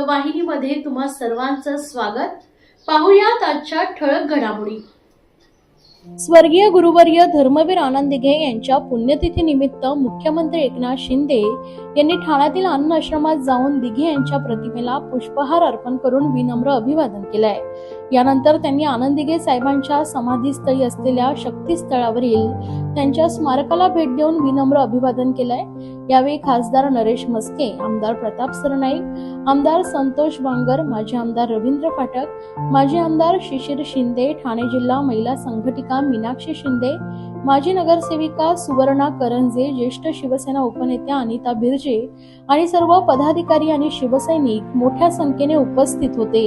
वृत्तवाहिनीमध्ये तुम्हा सर्वांचं स्वागत. पाहुयात आजच्या ठळक घडामोडी. स्वर्गीय गुरुवर्य धर्मवीर आनंद दिघे यांच्या पुण्यतिथी निमित्त मुख्यमंत्री एकनाथ शिंदे यांनी ठाण्यातील अन्न आश्रमात जाऊन दिघे यांच्या प्रतिमेला पुष्पहार अर्पण करून विनम्र अभिवादन केलंय. यानंतर त्यांनी आनंदिगे साहेबांच्या समाधीस्थळी असलेल्या शक्तीस्थळावरील त्यांच्या स्मारकाला भेट देऊन विनम्र अभिवादन केलंय. यावेळी खासदार नरेश मस्के आमदार प्रताप सरनाईक आमदार संतोष बांगर माजी आमदार रवींद्र फाटक माजी आमदार शिशिर शिंदे ठाणे जिल्हा महिला संघटिका मीनाक्षी शिंदे माजी नगरसेविका सुवर्णा करंजे ज्येष्ठ शिवसेना उपनेत्या अनिता बिर्जे आणि सर्व पदाधिकारी आणि शिवसैनिक मोठ्या संख्येने उपस्थित होते.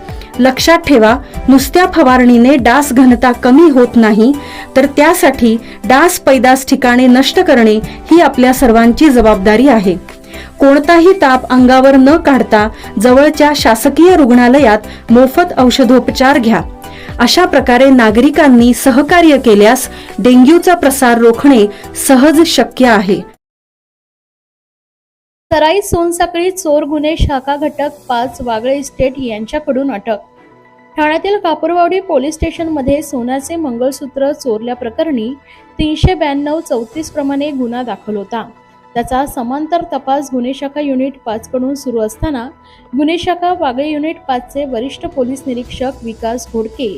लक्षात ठेवा नुसत्या फवारणीने डास घनता कमी होत नाही तर त्यासाठी डास पैदास ठिकाणे नष्ट करणे ही आपल्या सर्वांची जबाबदारी आहे. कोणताही ताप अंगावर न काढता जवळच्या शासकीय रुग्णालयात मोफत औषधोपचार घ्या. अशा प्रकारे नागरिकांनी सहकार्य केल्यास डेंग्यूचा प्रसार रोखणे सहज शक्य आहे. सराई सोनसाखळी चोर गुन्हे शाखा घटक पाच वागळे इस्टेट यांच्याकडून अटक. ठाण्यातील कापूरवाडी पोलीस स्टेशनमध्ये सोन्याचे मंगळसूत्र चोरल्या प्रकरणी तीनशे ब्याण्णव चौतीस प्रमाणे गुन्हा दाखल होता. त्याचा समांतर तपास गुन्हे शाखा युनिट पाच कडून सुरू असताना गुन्हे शाखा वागळे युनिट पाचचे वरिष्ठ पोलीस निरीक्षक विकास घोडके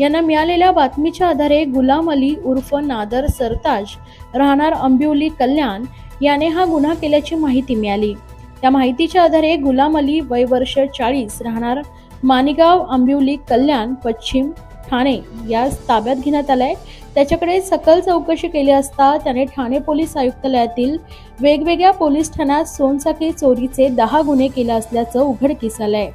यांना मिळालेल्या बातमीच्या आधारे गुलाम अली उर्फ नादर सरताज राहणार अंबिवली कल्याण याने हा गुन्हा केल्याची माहिती मिळाली. त्या माहितीच्या आधारे गुलाम अली वय वर्ष चाळीस राहणार माणिगाव आंबिवली कल्याण पश्चिम ठाणे यास ताब्यात घेण्यात आलाय. त्याच्याकडे सकल चौकशी केली असता त्याने ठाणे पोलीस आयुक्तालयातील वेगवेगळ्या पोलीस ठाण्यात सोनसाखळी चोरीचे दहा गुन्हे केले असल्याचं उघडकीस आलंय.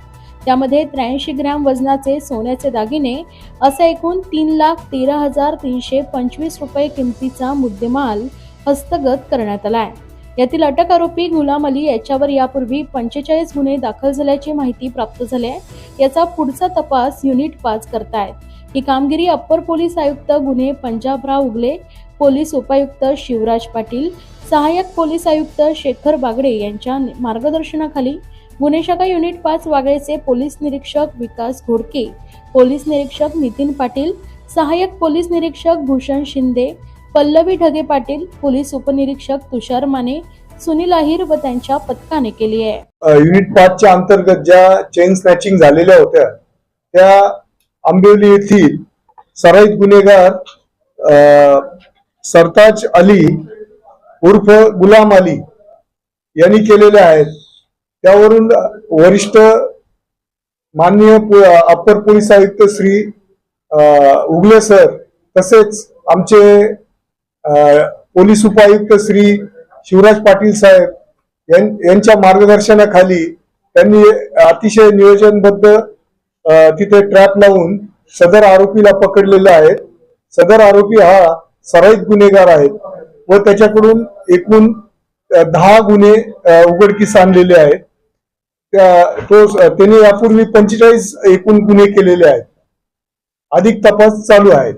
त्यामध्ये त्र्याऐंशी ग्रॅम वजनाचे सोन्याचे दागिने असा एकूण तीन लाख तेरा हजार तीनशे पंचवीस रुपये किमतीचा मुद्देमाल हस्तगत करण्यात आला आहे यातील अटक आरोपी गुलाम अली याच्यावर यापूर्वी पंचेचाळीस गुन्हे दाखल झाल्याची माहिती प्राप्त झाली आहे. याचा पुढचा तपास युनिट पाच करतायत. ही कामगिरी अप्पर पोलीस आयुक्त गुन्हे पंजाबराव उगले पोलीस उपायुक्त शिवराज पाटील सहाय्यक पोलीस आयुक्त शेखर बागडे यांच्या मार्गदर्शनाखाली गुन्हे शाखा युनिट पाच वागळेचे पोलीस निरीक्षक विकास घोडके पोलीस निरीक्षक नितीन पाटील सहाय्यक पोलीस निरीक्षक भूषण शिंदे पल्लवी ढगे पाटील पोलीस उपनिरीक्षक तुषार माने सुनील अहिर व त्यांच्या पथकाने केली आहे. युनिट पाचच्या अंतर्गत ज्या चेन स्नॅचिंग झालेल्या होत्या त्या आंबिवली येथील सराईत गुन्हेगार सरताज अली उर्फ गुलाम अली यांनी केलेल्या आहेत. त्यावरून वरिष्ठ माननीय अप्पर पोलीस आयुक्त श्री उगले सर तसेच आमचे पोलीस उपायुक्त श्री शिवराज पाटील साहेब यांच्या मार्गदर्शनाखाली त्यांनी अतिशय नियोजनबद्ध तिथे ट्रॅप लावून सदर आरोपीला पकडलेला आहे. सदर आरोपी हा सराईत गुन्हेगार आहेत व त्याच्याकडून एकूण दहा गुन्हे उघडकीस आणलेले आहेत. त्या- तो त्याने यापूर्वी पंचेचाळीस एकूण गुन्हे केलेले आहेत. अधिक तपास चालू आहे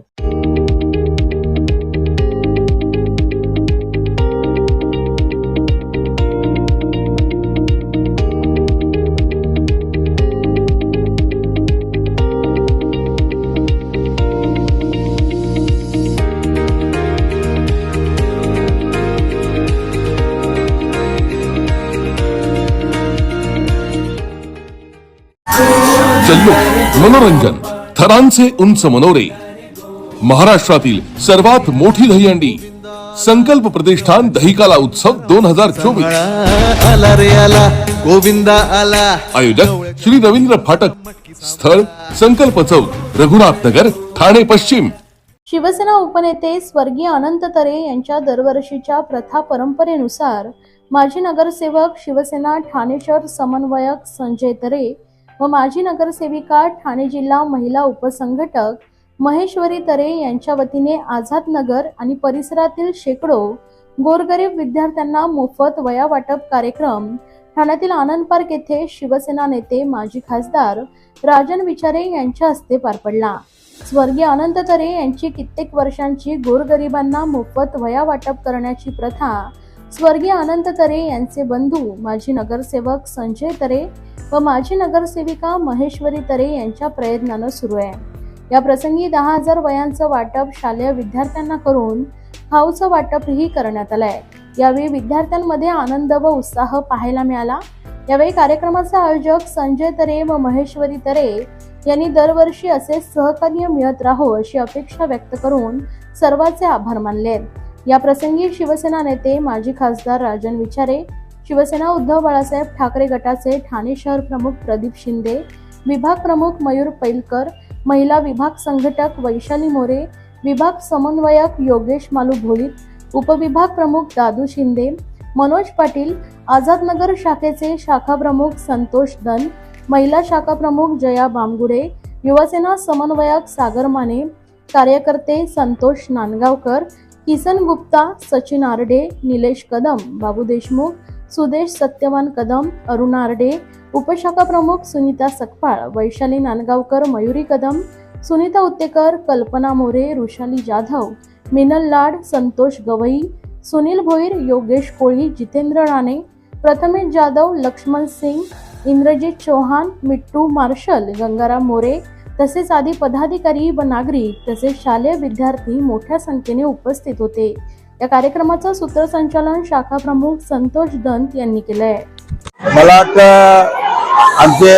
जल्लोष मनोरंजन थरांचे उंच मनोरे. महाराष्ट्रातील सर्वात मोठी दहीहंडी संकल्प प्रतिष्ठान दहिकाला उत्सव दोन हजार चोवीस. आला रे आला गोविंदा आला. आयोजक श्री रवींद्र फाटक स्थळ संकल्प चौक रघुनाथ नगर ठाणे पश्चिम. शिवसेना उपनेते स्वर्गीय अनंत तरे यांच्या दरवर्षीच्या प्रथा परंपरेनुसार माजी नगरसेवक शिवसेना ठाणे शहर समन्वयक संजय तरे व माजी नगरसेविका ठाणे जिल्हा महिला उपसंघटक महेश्वरी तरे यांच्या वतीने आझाद नगर आणि परिसरातील शेकडो गोरगरीब विद्यार्थ्यांना मोफत वया वाटप कार्यक्रम ठाण्यातील आनंद पार्क येथे शिवसेना नेते माजी खासदार राजन विचारे यांच्या हस्ते पार पडला. स्वर्गीय अनंत तरे यांची कित्येक वर्षांची गोरगरिबांना मोफत वया वाटप करण्याची प्रथा स्वर्गीय अनंत तरे यांचे बंधू माजी नगरसेवक संजय तरे व माजी नगरसेविका महेश्वरी तरे यांच्या प्रयत्नानं सुरू आहे. या प्रसंगी दहा हजार वयांचं वाटप शालेय विद्यार्थ्यांना करून खाऊचं वाटपही करण्यात आलंय यावेळी विद्यार्थ्यांमध्ये आनंद व उत्साह पाहायला मिळाला. यावेळी कार्यक्रमाचे आयोजक संजय तरे व महेश्वरी तरे यांनी दरवर्षी असे सहकार्य मिळत राहो अशी अपेक्षा व्यक्त करून सर्वांचे आभार मानले. या प्रसंगी शिवसेना नेते माजी खासदार राजन विचारे शिवसेना उद्धव बाळासाहेब ठाकरे गटाचे ठाणे शहर प्रमुख प्रदीप शिंदे विभाग प्रमुख मयूर पैलकर महिला विभाग संघटक वैशाली मोरे विभाग समन्वयक योगेश मालू भोईर उपविभाग प्रमुख दादू शिंदे मनोज पाटील आझादनगर शाखेचे शाखा प्रमुख संतोष दन महिला शाखा प्रमुख जया बामगुडे युवासेना समन्वयक सागर माने कार्यकर्ते संतोष नांदगावकर किसन गुप्ता सचिन आरडे निलेश कदम बाबू देशमुख सुदेश सत्यवान कदम अरुण आरडे उपशाखा प्रमुख सुनीता सकपाळ वैशाली नांदगावकर मयुरी कदम सुनीता उत्तेकर कल्पना मोरे रुशाली जाधव मिनल लाड संतोष गवई सुनील भोईर योगेश कोळी जितेंद्र राणे प्रथमेश जाधव लक्ष्मण सिंग इंद्रजित चौहान मिट्टू मार्शल गंगाराम मोरे तसेच आदी पदाधिकारी व नागरिक तसेच शालेय विद्यार्थी मोठ्या संख्येने उपस्थित होते. या कार्यक्रमाचं सूत्रसंचालन शाखा प्रमुख संतोष दंत यांनी केलंय. मला वाटतं आमचे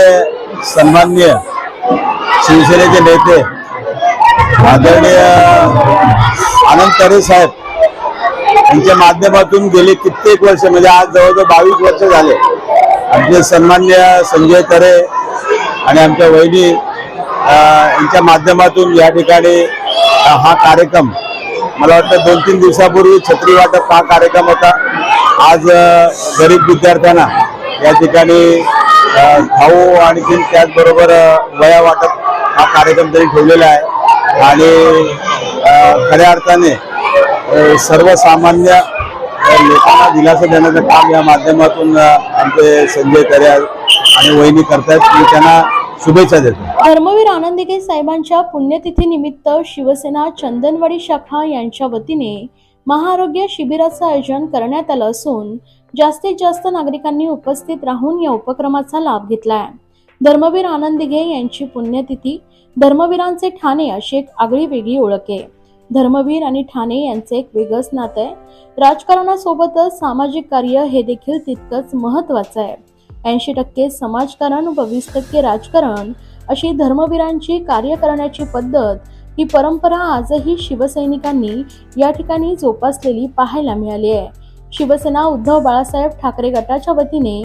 सन्माननीय शिवसेनेचे नेते आदरणीय आनंद तरे साहेब यांच्या माध्यमातून गेले कित्येक वर्ष म्हणजे आज जवळजवळ बावीस वर्ष झाले. आमचे सन्मान्य संजय तरे आणि आमच्या वहिनी यांच्या माध्यमातून या ठिकाणी हा कार्यक्रम मला वाटतं दोन तीन दिवसापूर्वी छत्री वाटप हा कार्यक्रम होता. आज गरीब विद्यार्थ्यांना या ठिकाणी खाऊ आणखी त्याचबरोबर वया वाटप हा कार्यक्रम त्यांनी ठेवलेला आहे. आणि खऱ्या अर्थाने सर्वसामान्य लोकांना दिलासा देण्याचं काम या माध्यमातून आमचे संजय तरे आणि वहिनी करतायत. मी त्यांना शुभेच्छा देतो. धर्मवीर आनंदिके साहेबांच्या पुण्यतिथी निमित्त शिवसेना चंदनवाडी शाखा यांच्या वतीने महाआरोग्य शिबिराचं आयोजन करण्यात आलं असून जास्तीत जास्त नागरिकांनी उपस्थित राहून या उपक्रमाचा लाभ घेतलाय. धर्मवीर आनंदिगे यांची पुण्यतिथी धर्मवीरांचे ठाणे अशी एक आगळी वेगळी ओळख आहे. धर्मवीर आणि ठाणे यांचे एक वेगळंच नातं आहे. राजकारणासोबतच सामाजिक कार्य हे देखील तितकंच महत्वाचं आहे. ऐंशी टक्के समाजकारण व वीस टक्के राजकारण अशी धर्मवीरांची कार्य करण्याची पद्धत ही परंपरा आजही शिवसैनिकांनी या ठिकाणी जोपासलेली पाहायला मिळाली आहे. शिवसेना उद्धव बाळासाहेब ठाकरे गटाच्या वतीने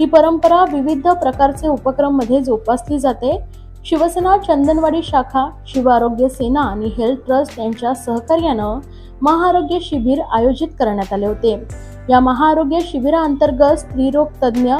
ही परंपरा विविध प्रकारचे उपक्रममध्ये जोपासली जाते. शिवसेना चंदनवाडी शाखा शिव आरोग्य सेना आणि हेल्थ ट्रस्ट यांच्या सहकार्यानं महाआरोग्य शिबिर आयोजित करण्यात आले होते. या महाआरोग्य शिबिराअंतर्गत स्त्रीरोग तज्ज्ञ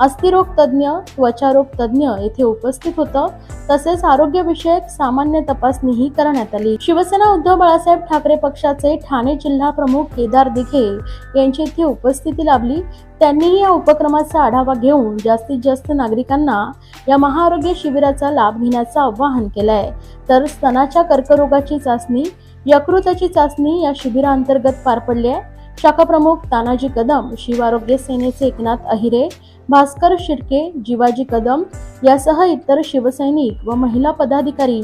अस्थिरोग तज्ज्ञ त्वचारोग तज्ज्ञ येथे उपस्थित होतं. तसेच आरोग्यविषयक सामान्य तपासणीही करण्यात आली. शिवसेना उद्धव बाळासाहेब ठाकरे पक्षाचे ठाणे जिल्हा प्रमुख केदार दिघे यांची येथे उपस्थिती लाभली. त्यांनीही या उपक्रमाचा आढावा घेऊन जास्तीत जास्त नागरिकांना या महाआरोग्य शिबिराचा लाभ घेण्याचं आवाहन केलंय. तर स्तनाच्या कर्करोगाची चाचणी यकृताची चाचणी या शिबिराअंतर्गत पार पडली आहे. शाखा प्रमुख तानाजी कदम शिव आरोग्य सेनेचे एकनाथ अहिरे भास्कर शिर्के जिवाजी कदम यासह इतर शिवसैनिक व महिला पदाधिकारी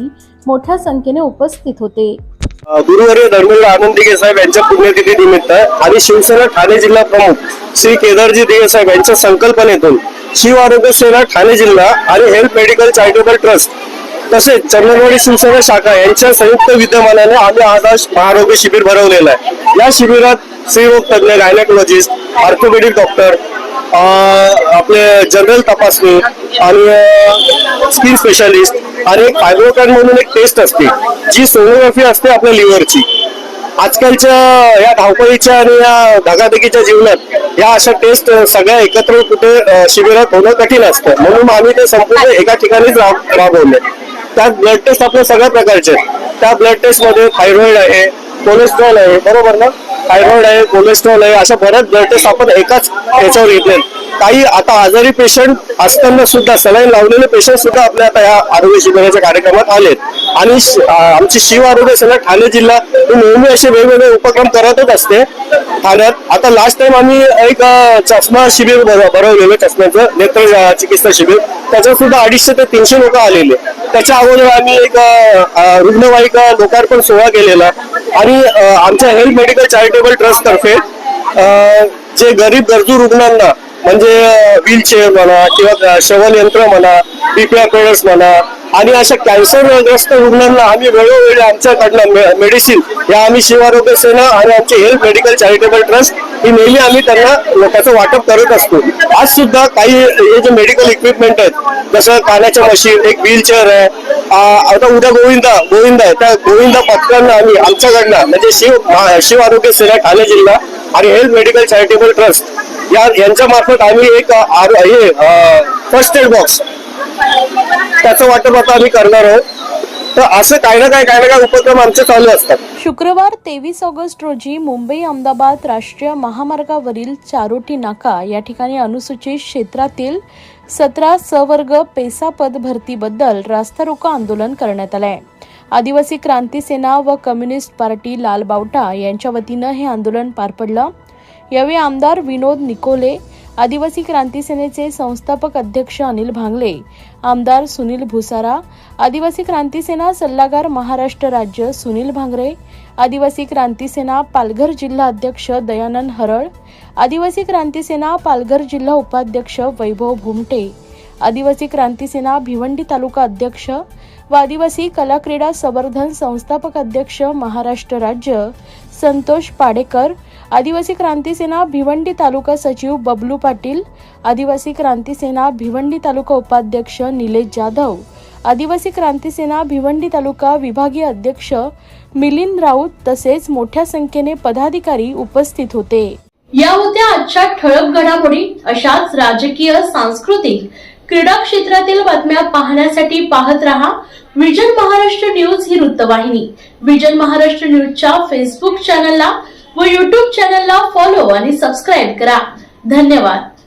मोठ्या संख्येने उपस्थित होते. गुरुवारी धर्मेंद्र आनंद दिघे साहेब यांच्या पुण्यतिथी निमित्त आणि शिवसेना ठाणे जिल्हा प्रमुख श्री केदारजी दिघे साहेब यांच्या संकल्पनेतून शिव आरोग्य सेना ठाणे जिल्हा आणि हेल्थ मेडिकल चॅरिटेबल ट्रस्ट तसेच चंदनवाडी शिवसेना शाखा यांच्या संयुक्त विद्यमानाने आम्ही आज महारोग्य शिबिर भरवलेलं आहे. या शिबिरात स्त्रीरोग तज्ञ गायनेकोलॉजिस्ट ऑर्थोपेडिक डॉक्टर आपले जनरल तपासणी आणि स्किन स्पेशालिस्ट आणि एक फायब्रोकॅन म्हणून एक टेस्ट असते जी सोनोग्राफी असते आपल्या लिव्हरची आजकालच्या या धावपळीच्या आणि या धगाधगीच्या जीवनात या अशा टेस्ट सगळ्या एकत्र कुठे शिबिरात होणं कठीण असतं. म्हणून आम्ही ते संपूर्ण एका ठिकाणीच राब- राबवले त्यात ब्लड टेस्ट आपल्या सगळ्या प्रकारचे आहेत. त्या ब्लड टेस्टमध्ये थायरॉइड आहे कोलेस्ट्रॉल आहे बरोबर ना? थायरॉइड आहे कोलेस्ट्रॉल आहे अशा बऱ्याच ब्लड टेस्ट आपण एकाच याच्यावर घेतले काही आता आजारी पेशंट असताना सुद्धा सलाईन लावलेले पेशंट सुद्धा आपल्या आता या आरोग्य शिबिराच्या कार्यक्रमात आलेत. आणि आमची शिव आरोग्य सेना ठाणे जिल्हा नेहमी असे वेगवेगळे उपक्रम करतच असते. ठाण्यात. आता लास्ट टाइम आम्ही एक चष्मा शिबिर भरवलेलं चष्म्याचं नेत्र चिकित्सा शिबिर. त्याच्यात सुद्धा अडीचशे ते तीनशे लोक आलेले. त्याच्या अगोदर आम्ही एक रुग्णवाहिका लोकार्पण सोहळा केलेला. आणि आमच्या हेल्थ मेडिकल चॅरिटेबल ट्रस्ट तर्फे जे गरीब गरजू रुग्णांना म्हणजे व्हीलचेअर म्हणा किंवा शवल यंत्र म्हणा बीपीआर पेडर्स म्हणा आणि अशा कॅन्सरग्रस्त रुग्णांना आम्ही वेळोवेळी आमच्याकडनं मेडिसिन या आम्ही शिवारोग्य सेना आणि आमचे हेल्थ मेडिकल चॅरिटेबल ट्रस्ट ही नेहमी आम्ही त्यांना लोकांचं वाटप करत असतो. आज सुद्धा काही हे जे मेडिकल इक्विपमेंट आहेत जसं कानाच्या मशीन एक व्हीलचेअर आहे आता उद्या गोविंदा गोविंदा आहे त्या गोविंदा पथकांना आम्ही आमच्याकडनं म्हणजे शिव शिव आरोग्य सेना ठाणे जिल्हा आणि हेल्थ मेडिकल चॅरिटेबल ट्रस्ट या यांच्या मार्फत आम्ही एक आर- हे फर्स्ट एड बॉक्स त्याचं वाटप आता आम्ही करणार आहोत. तर असं काही ना काही काही ना काही उपक्रम आमचे चालू असतात. शुक्रवार तेवीस ऑगस्ट रोजी मुंबई अहमदाबाद राष्ट्रीय महामार्गावरील चारोटी नाका या ठिकाणी अनुसूचित क्षेत्रातील सतरा सवर्ग पेसा पद भरतीबद्दल रास्ता रोको आंदोलन करण्यात आलंय. आदिवासी क्रांती सेना व कम्युनिस्ट पार्टी लाल बावटा यांच्या वतीनं हे आंदोलन पार पडलं. यावेळी आमदार विनोद निकोले आदिवासी क्रांती सेनेचे संस्थापक अध्यक्ष अनिल भांगले आमदार सुनील भुसारा आदिवासी क्रांती सेना सल्लागार महाराष्ट्र राज्य सुनील भांगरे आदिवासी क्रांती सेना पालघर जिल्हा अध्यक्ष दयानंद हरळ आदिवासी क्रांती सेना पालघर जिल्हा उपाध्यक्ष वैभव भुमटे आदिवासी क्रांती सेना भिवंडी तालुका अध्यक्ष व आदिवासी कला क्रीडा संवर्धन संस्थापक अध्यक्ष महाराष्ट्र राज्य संतोष पाडेकर आदिवासी क्रांती सेना भिवंडी तालुका सचिव बबलू पाटील आदिवासी क्रांती सेना भिवंडी तालुका उपाध्यक्ष निलेश जाधव आदिवासी क्रांती सेना भिवंडी तालुका विभागीय अध्यक्ष मिलिंद राऊत तसेच मोठ्या संख्येने पदाधिकारी उपस्थित होते. या होत्या आजच्या ठळक घडामोडी अशाच राजकीय सांस्कृतिक क्रीडा क्षेत्रातील बातम्या पाहण्यासाठी पाहत रहा विजन महाराष्ट्र न्यूज ही वृत्तवाहिनी. विजन महाराष्ट्र न्यूजच्या फेसबुक चॅनलला व युट्यूब चॅनलला फॉलो आणि सबस्क्राईब करा. धन्यवाद.